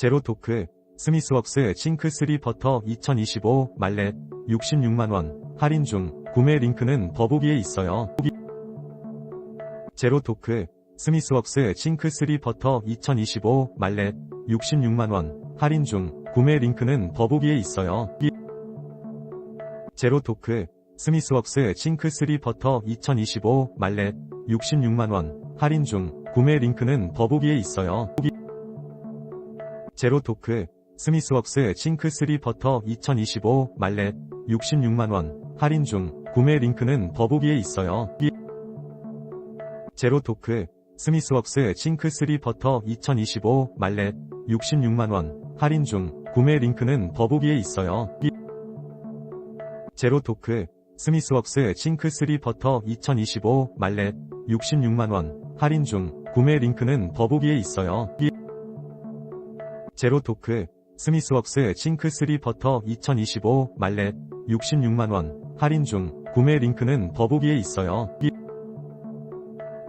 제로토크, 스미스웍스 싱크3 버터 2025 말렛 66만원 할인 중 구매 링크는 더보기에 있어요. 제로토크, 스미스웍스 싱크3 버터 2025 말렛 66만원 할인 중 구매 링크는 더보기에 있어요. 제로토크, 스미스웍스 싱크3 버터 2025 말렛 66만원 할인 중 구매 링크는 더보기에 있어요. 제로토크, 스미스웍스 싱크3 버터 2025 말렛 66만원 할인 중 구매 링크는 더보기에 있어요. 제로토크, 스미스웍스 싱크3 버터 2025 말렛 66만원 할인 중 구매 링크는 더보기에 있어요. 제로토크, 스미스웍스 싱크3 버터 2025 말렛 66만원 할인 중 구매 링크는 더보기에 있어요. 제로토크, 스미스웍스 싱크3 버터 2025 말렛 66만원 할인 중 구매 링크는 더보기에 있어요.